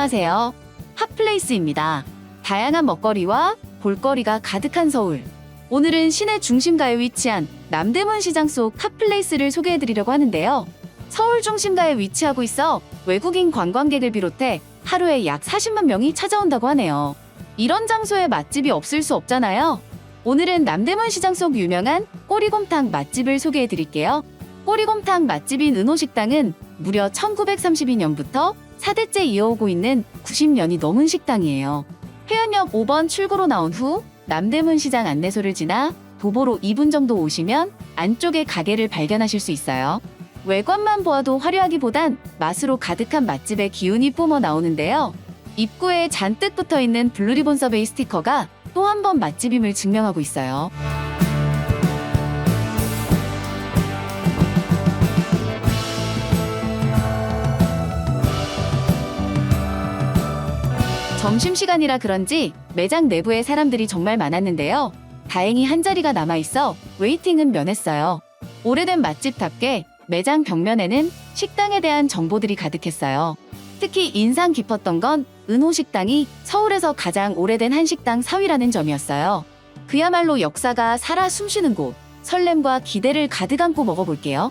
안녕하세요. 핫플레이스입니다. 다양한 먹거리와 볼거리가 가득한 서울. 오늘은 시내 중심가에 위치한 남대문 시장 속 핫플레이스를 소개해드리려고 하는데요. 서울 중심가에 위치하고 있어 외국인 관광객을 비롯해 하루에 약 40만 명이 찾아온다고 하네요. 이런 장소에 맛집이 없을 수 없잖아요. 오늘은 남대문 시장 속 유명한 꼬리곰탕 맛집을 소개해 드릴게요. 꼬리곰탕 맛집인 은호식당은 무려 1932년부터 4대째 이어오고 있는 90년이 넘은 식당이에요. 해운역 5번 출구로 나온 후 남대문 시장 안내소를 지나 도보로 2분 정도 오시면 안쪽에 가게를 발견하실 수 있어요. 외관만 보아도 화려하기보단 맛으로 가득한 맛집의 기운이 뿜어 나오는데요. 입구에 잔뜩 붙어 있는 블루리본 서베이 스티커가 또 한 번 맛집임을 증명하고 있어요. 점심시간이라 그런지 매장 내부에 사람들이 정말 많았는데요. 다행히 한 자리가 남아있어 웨이팅은 면했어요. 오래된 맛집답게 매장 벽면에는 식당에 대한 정보들이 가득했어요. 특히 인상 깊었던 건 은호식당이 서울에서 가장 오래된 한식당 4위라는 점이었어요. 그야말로 역사가 살아 숨쉬는 곳, 설렘과 기대를 가득 안고 먹어볼게요.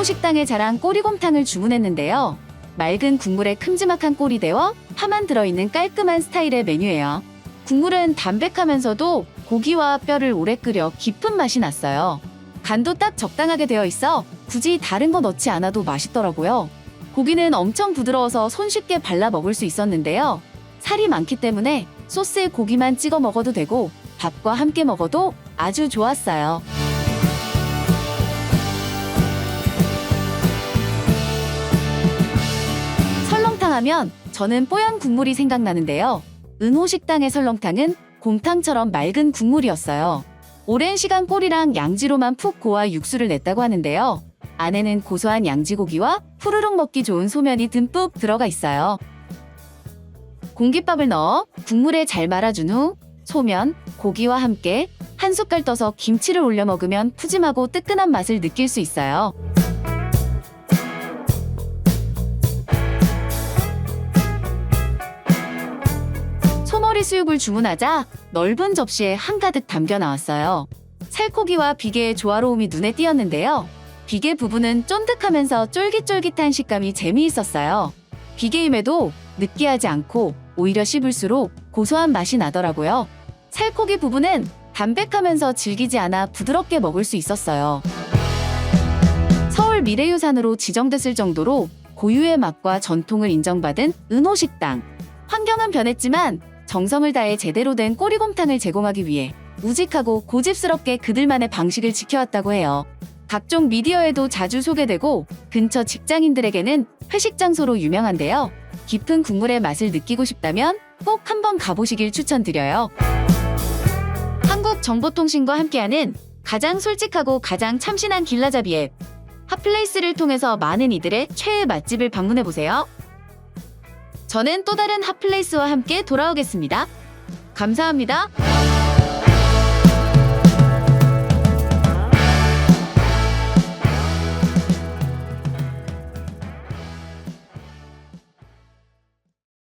은호식당의 자랑 꼬리곰탕을 주문했는데요. 맑은 국물에 큼지막한 꼬리 대와 파만 들어있는 깔끔한 스타일의 메뉴예요. 국물은 담백하면서도 고기와 뼈를 오래 끓여 깊은 맛이 났어요. 간도 딱 적당하게 되어 있어 굳이 다른 거 넣지 않아도 맛있더라고요. 고기는 엄청 부드러워서 손쉽게 발라 먹을 수 있었는데요. 살이 많기 때문에 소스에 고기만 찍어 먹어도 되고 밥과 함께 먹어도 아주 좋았어요. 하면 저는 뽀얀 국물이 생각나는데요. 은호 식당의 설렁탕은 곰탕처럼 맑은 국물이었어요. 오랜 시간 꼬리랑 양지로만 푹 고아 육수를 냈다고 하는데요. 안에는 고소한 양지고기와 후루룩 먹기 좋은 소면이 듬뿍 들어가 있어요. 공깃밥을 넣어 국물에 잘 말아준 후 소면, 고기와 함께 한 숟갈 떠서 김치를 올려 먹으면 푸짐하고 뜨끈한 맛을 느낄 수 있어요. 소머리 수육을 주문하자 넓은 접시에 한가득 담겨 나왔어요. 살코기와 비계의 조화로움이 눈에 띄었는데요. 비계 부분은 쫀득하면서 쫄깃쫄깃한 식감이 재미있었어요. 비계임에도 느끼하지 않고 오히려 씹을수록 고소한 맛이 나더라고요. 살코기 부분은 담백하면서 질기지 않아 부드럽게 먹을 수 있었어요. 서울 미래유산으로 지정됐을 정도로 고유의 맛과 전통을 인정받은 은호식당. 환경은 변했지만 정성을 다해 제대로 된 꼬리곰탕을 제공하기 위해 우직하고 고집스럽게 그들만의 방식을 지켜왔다고 해요. 각종 미디어에도 자주 소개되고 근처 직장인들에게는 회식 장소로 유명한데요. 깊은 국물의 맛을 느끼고 싶다면 꼭 한번 가보시길 추천드려요. 한국정보통신과 함께하는 가장 솔직하고 가장 참신한 길라잡이 앱 핫플레이스를 통해서 많은 이들의 최애 맛집을 방문해보세요. 저는 또 다른 핫플레이스와 함께 돌아오겠습니다. 감사합니다.